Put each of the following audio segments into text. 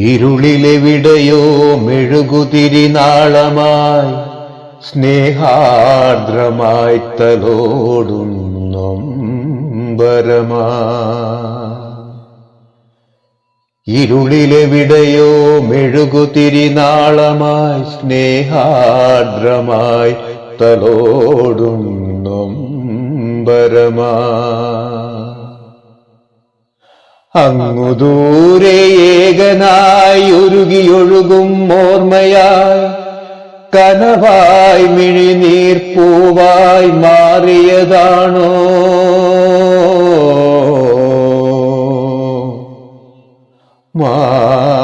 ഇരുളിലെവിടെയോ വിടയോ മെഴുകുതിരിനാളമായി സ്നേഹാർദ്രമായി ഇരുളിലെ ഇരുളിലെവിടെയോ മെഴുകുതിരിനാളമായി സ്നേഹാർദ്രമായി തലോടും നൊമ്പരമാ അങ്ങു ദൂരെ ഏകനായി ഉരുകിയൊഴുകും ഓർമ്മയായി കനവായി മിഴിനീർപ്പൂവായി മാറിയതാണോ?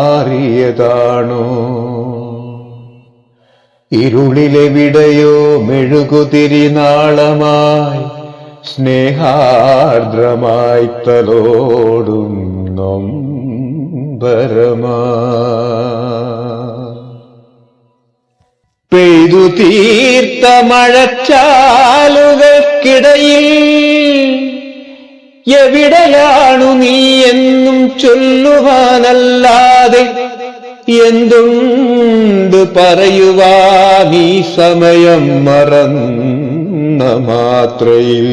മാറിയതാണോ? ഇരുളിലെവിടെയോ മെഴുകുതിരി നാളമായി സ്നേഹാർദ്രമായി തലോടും നൊമ്പരമാ പെയ്തു തീർത്ത മഴച്ചാലുകൾക്കിടയിൽ എവിടെയാണു നീ എന്നും ചൊല്ലുവാനല്ലാതെ എന്തുണ്ട് പറയുവാ ഈ സമയം മറന്ന മാത്രയിൽ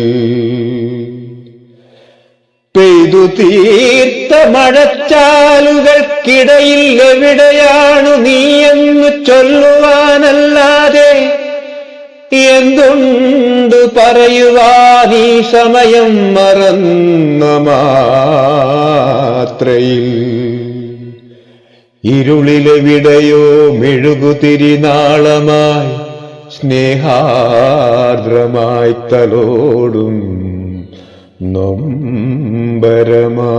പെയ്തു തീർത്ത മഴച്ചാലുകൾക്കിടയിൽ എവിടെയാണു നീ എന്ന് ചൊല്ലുവാനല്ലാതെ? എന്തുണ്ട് പറയുവാൻ ഈ സമയം മറന്ന മാത്രയിൽ. ഇരുളിലെവിടെയോ മെഴുകുതിരി നാളമായി സ്നേഹാർദ്രമായി തലോടും നൊമ്പരമാ.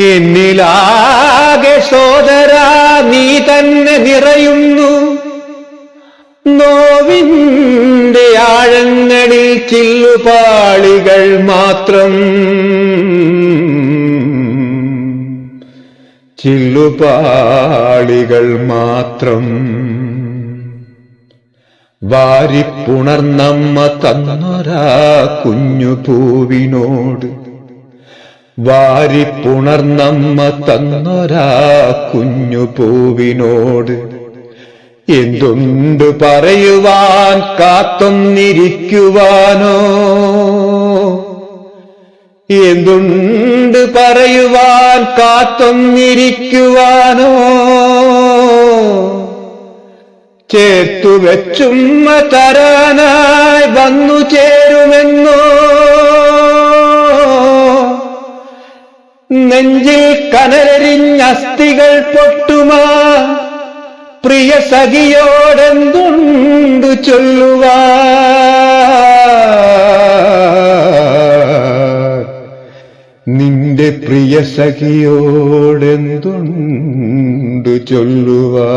എന്നിലാകെ സോദര നീ തന്നെ നിറയുന്നു. നോവിന്റെ ആഴങ്ങളിൽ ചില്ലുപാളികൾ മാത്രം. ചില്ലുപാളികൾ മാത്രം വാരിപ്പുണർന്നമ്മ തന്നൊരാ കുഞ്ഞു പൂവിനോട്. വാരിപ്പുണർന്നമ്മ തന്നൊരാ കുഞ്ഞു പൂവിനോട്. എന്തുണ്ട് പറയുവാൻ കാത്തൊന്നിരിക്കുവാനോ? എന്തുണ്ട് പറയുവാൻ കാത്തൊന്നിരിക്കുവാനോ? ചേർത്തു വെച്ചുമ്മ തരാനായി വന്നു ചേരുമെന്നോ? നെഞ്ചിൽ കനലരിഞ്ഞസ്ഥികൾ പൊട്ടുമാ? പ്രിയ സഖിയോടെന്തുണ്ടു ചൊല്ലുവാ? നിന്റെ പ്രിയ സഖിയോടെന്തുണ്ട് ചൊല്ലുവാ?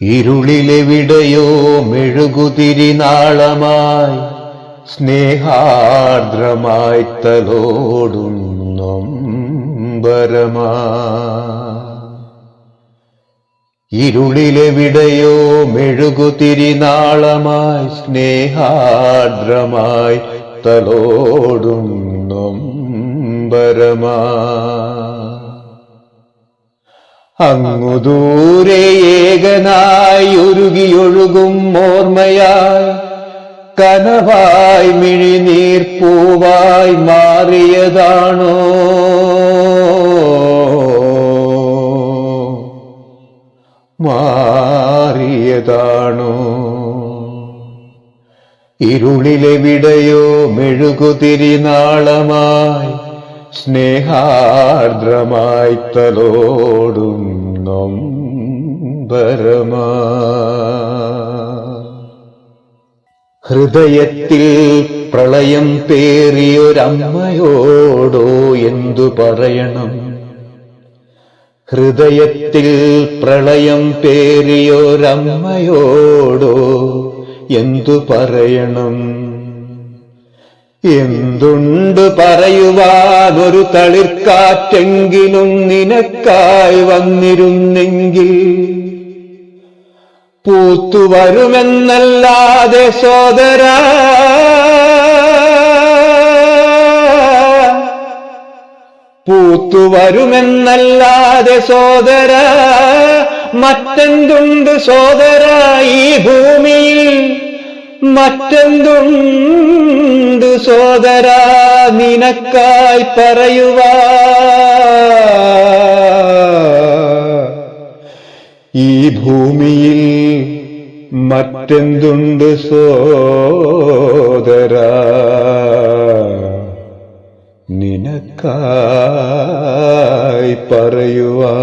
ഇരുളിലെവിടെയോ മെഴുകുതിരി നാളമായി സ്നേഹാർദ്രമായി തലോടും നൊമ്പരമാ ഇരുളിലെവിടെയോ മെഴുകുതിരി നാളമായി സ്നേഹാർദ്രമായി തലോടും നൊമ്പരമാ അങ്ങു ദൂരെ ഏകനായി ഉരുകിയൊഴുകും ഓർമ്മയാൽ കനവായി മിഴിനീർപ്പൂവായി മാറിയതാണോ? മാറിയതാണോ? ഇരുളിലെവിടെയോ വിടയോ നാളമായി സ്നേഹാർദ്രമായി തലോടും ഹൃദയത്തിൽ പ്രളയം പേറിയൊരമ്മയോടോ എന്തു പറയണം? ഹൃദയത്തിൽ പ്രളയം പേറിയൊരമ്മയോടോ എന്തു പറയണം? എന്തുണ്ട് പറയുവാൻ? ഒരു തളിർക്കാറ്റെങ്കിലും നിനക്കായി വന്നിരുന്നെങ്കിൽ പൂത്തുവരുമെന്നല്ലാതെ സോദര പൂത്തുവരുമെന്നല്ലാതെ സോദര മറ്റെന്തുണ്ട് സോദര ഈ ഭൂമിയിൽ? മറ്റെന്തുണ്ട് സോദര നിനക്കായി പറയുക ഈ ഭൂമിയിൽ മറ്റെന്തുണ്ട് സോദര നിനക്കായി പറയുവാ.